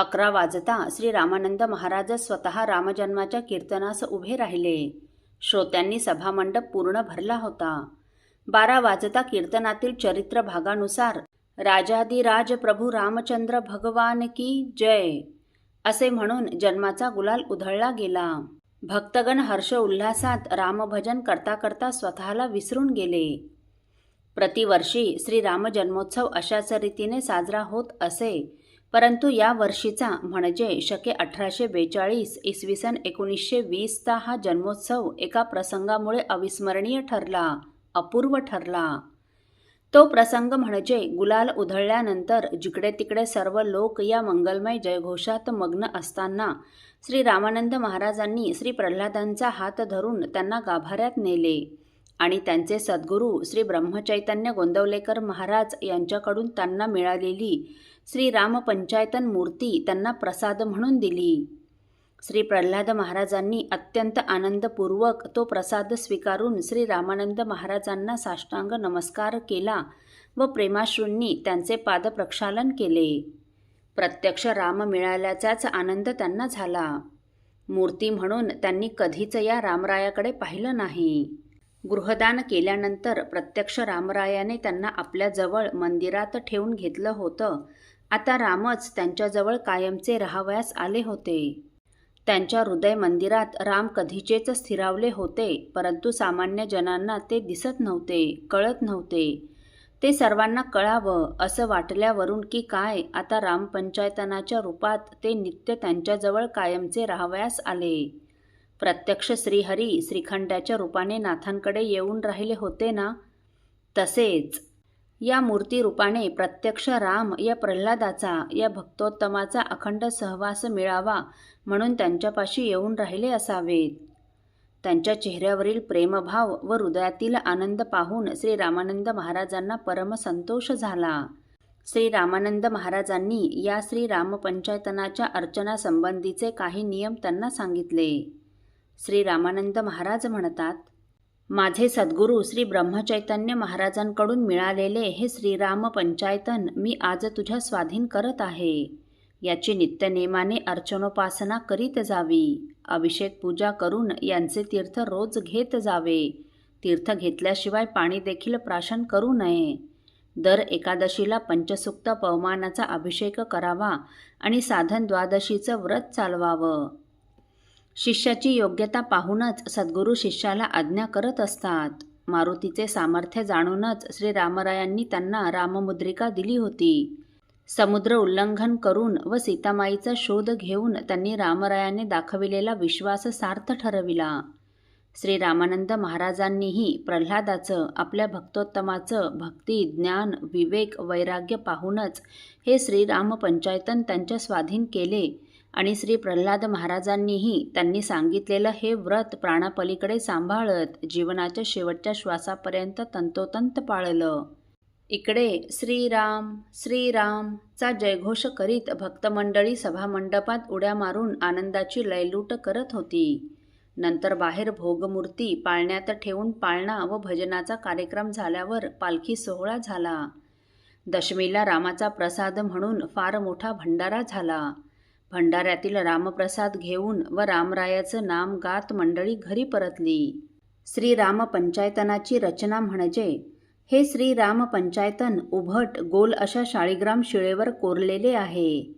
अकरा वाजता श्री रामानंद महाराज स्वतः रामजन्माच्या कीर्तनास उभे राहिले. श्रोत्यांनी सभामंडप पूर्ण भरला होता. बारा वाजता कीर्तनातील चरित्र भागानुसार राजादिराज प्रभू रामचंद्र भगवान की जय असे म्हणून जन्माचा गुलाल उधळला गेला. भक्तगण हर्ष उल्हासात रामभजन करता करता स्वतःला विसरून गेले. प्रतिवर्षी श्री रामजन्मोत्सव अशाच रीतीने साजरा होत असे परंतु या वर्षीचा म्हणजे शके अठराशे बेचाळीस इसवी सन एकोणीसशे वीसचा हा जन्मोत्सव एका प्रसंगामुळे अविस्मरणीय ठरला अपूर्व ठरला. तो प्रसंग म्हणजे गुलाल उधळल्यानंतर जिकडे तिकडे सर्व लोक या मंगलमय जयघोषात मग्न असताना श्री रामानंद महाराजांनी श्री प्रल्हादांचा हात धरून त्यांना गाभाऱ्यात नेले आणि त्यांचे सद्गुरू श्री ब्रह्मचैतन्य गोंदवलेकर महाराज यांच्याकडून त्यांना मिळालेली श्री रामपंचायतन मूर्ती त्यांना प्रसाद म्हणून दिली. श्री प्रल्हाद महाराजांनी अत्यंत आनंदपूर्वक तो प्रसाद स्वीकारून श्री रामानंद महाराजांना साष्टांग नमस्कार केला व प्रेमाश्रूंनी त्यांचे पादप्रक्षालन केले. प्रत्यक्ष राम मिळाल्याचाच आनंद त्यांना झाला. मूर्ती म्हणून त्यांनी कधीच या रामरायाकडे पाहिलं नाही. गृहदान केल्यानंतर प्रत्यक्ष रामरायाने त्यांना आपल्याजवळ मंदिरात ठेवून घेतलं होतं आता रामच त्यांच्याजवळ कायमचे राहावयास आले होते. त्यांच्या हृदय मंदिरात राम कधीचेच स्थिरावले होते परंतु सामान्य जनांना ते दिसत नव्हते कळत नव्हते. ते सर्वांना कळावं असं वाटल्यावरून की काय आता रामपंचायतनाच्या रूपात ते नित्य त्यांच्याजवळ कायमचे राहावयास आले. प्रत्यक्ष श्रीहरी श्रीखंडाच्या रूपाने नाथांकडे येऊन राहिले होते ना? तसेच या मूर्तीरूपाने प्रत्यक्ष राम या प्रल्हादाचा या भक्तोत्तमाचा अखंड सहवास मिळावा म्हणून त्यांच्यापाशी येऊन राहिले असावेत. त्यांच्या चेहऱ्यावरील प्रेमभाव व हृदयातील आनंद पाहून श्री रामानंद महाराजांना परम संतोष झाला. श्री रामानंद महाराजांनी या श्री रामपंचायतनाच्या अर्चनासंबंधीचे काही नियम त्यांना सांगितले. श्री रामानंद महाराज म्हणतात माझे सद्गुरू श्री ब्रह्मचैतन्य महाराजांकडून मिळालेले हे श्रीराम पंचायतन मी आज तुझ्या स्वाधीन करत आहे. याची नित्यनेमाने अर्चनोपासना करीत जावी. अभिषेक पूजा करून यांचे तीर्थ रोज घेत जावे. तीर्थ घेतल्याशिवाय पाणी देखील प्राशन करू नये. दर एकादशीला पंचसुक्त पवमानाचा अभिषेक करावा आणि साधन द्वादशीचं व्रत चालवावं. शिष्याची योग्यता पाहूनच सद्गुरू शिष्याला आज्ञा करत असतात. मारुतीचे सामर्थ्य जाणूनच श्री रामरायांनी त्यांना राममुद्रिका दिली होती. समुद्र उल्लंघन करून व सीतामाईचा शोध घेऊन त्यांनी रामरायाने दाखविलेला विश्वास सार्थ ठरविला. श्री रामानंद महाराजांनीही प्रल्हादाचं आपल्या भक्तोत्तमाचं भक्ती ज्ञान विवेक वैराग्य पाहूनच हे श्रीराम पंचायतन त्यांच्या स्वाधीन केले. आणि श्री प्रल्हाद महाराजांनीही त्यांनी सांगितलेलं हे व्रत प्राणापलीकडे सांभाळत जीवनाच्या शेवटच्या श्वासापर्यंत तंतोतंत पाळलं. इकडे श्रीराम श्रीरामचा जयघोष करीत भक्तमंडळी सभामंडपात उड्या मारून आनंदाची लयलूट करत होती. नंतर बाहेर भोगमूर्ती पाळण्यात ठेवून पाळणा व भजनाचा कार्यक्रम झाल्यावर पालखी सोहळा झाला. दशमीला रामाचा प्रसाद म्हणून फार मोठा भंडारा झाला. भंडाऱ्यातील रामप्रसाद घेऊन व रामरायाचं नाम गात मंडळी घरी परतली. श्रीराम पंचायतनाची रचना म्हणजे हे श्रीराम पंचायतन उभट गोल अशा शाळीग्राम शिळेवर कोरलेले आहे.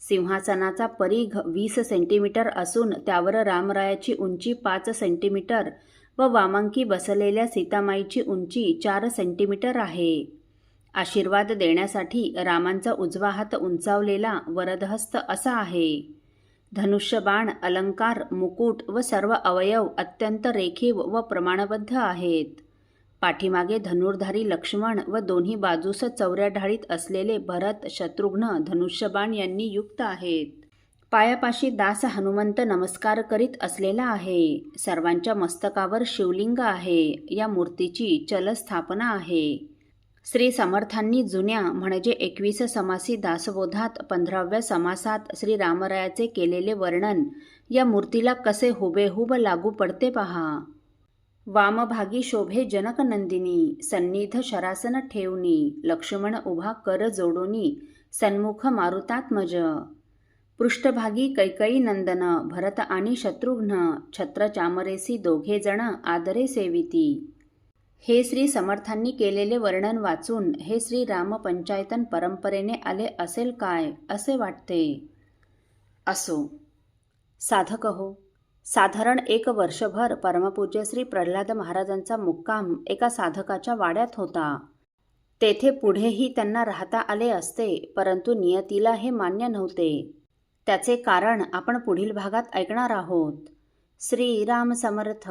सिंहासनाचा परीघ वीस सेंटीमीटर असून त्यावर रामरायाची उंची पाच सेंटीमीटर व वामांकी बसलेल्या सीतामाईची उंची चार सेंटीमीटर आहे. आशीर्वाद देण्यासाठी रामांचा उजवा हात उंचावलेला वरदहस्त असा आहे. धनुष्यबाण अलंकार मुकुट व सर्व अवयव अत्यंत रेखीव व प्रमाणबद्ध आहेत. पाठीमागे धनुर्धारी लक्ष्मण व दोन्ही बाजूस चौऱ्या ढाळीत असलेले भरत शत्रुघ्न धनुष्यबाण यांनी युक्त आहेत. पायापाशी दास हनुमंत नमस्कार करीत असलेला आहे. सर्वांच्या मस्तकावर शिवलिंग आहे. या मूर्तीची चलस्थापना आहे. श्री समर्थांनी जुन्या म्हणजे एकवीस समासी दासबोधात पंधराव्या समासात श्री रामरायाचे केलेले वर्णन या मूर्तीला कसे हुबेहूब लागू पडते पहा. वामभागी शोभे जनकनंदिनी सन्निध शरासन ठेवणी लक्ष्मण उभा कर जोडोनी सन्मुख मारुतात्मज पृष्ठभागी कैकई नंदन भरत आणि शत्रुघ्न छत्र चामरेसी दोघे जण आदरे सेविती. हे श्री समर्थांनी केलेले वर्णन वाचून हे श्री रामपंचायतन परंपरेने आले असेल काय असे वाटते? असो. साधक हो. साधारण एक वर्षभर परमपूज्य श्री प्रल्हाद महाराजांचा मुक्काम एका साधकाच्या वाड्यात होता. तेथे पुढेही त्यांना राहता आले असते परंतु नियतीला हे मान्य नव्हते. त्याचे कारण आपण पुढील भागात ऐकणार आहोत. श्रीराम समर्थ.